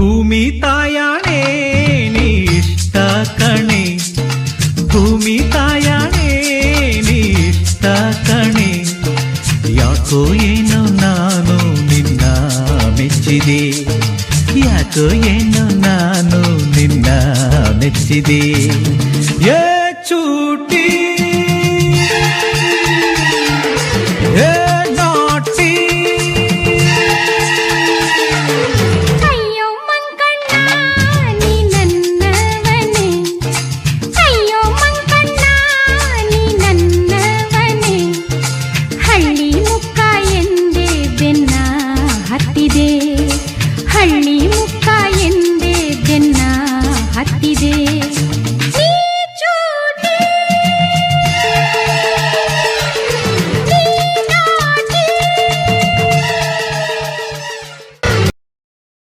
ಭೂಮಿ ತಾಯಾಣೆ ನೀ ಇಷ್ಟ ಕಣೆ ಭೂಮಿ ತಾಯಾಣೆ ನೀ ಇಷ್ಟ ಕಣೆ ಯಾಕೋ ಏನೋ ನಾನು ನಿನ್ನ ಮೆಚ್ಚಿದೆ ಯಾಕೋ ಏನೋ ನಾನು ನಿನ್ನ ಮೆಚ್ಚಿದೆ ಏ ಹುಟ್ಟಿದೆ ಹಳ್ಳಿ ಮುಕ್ಕಾಯ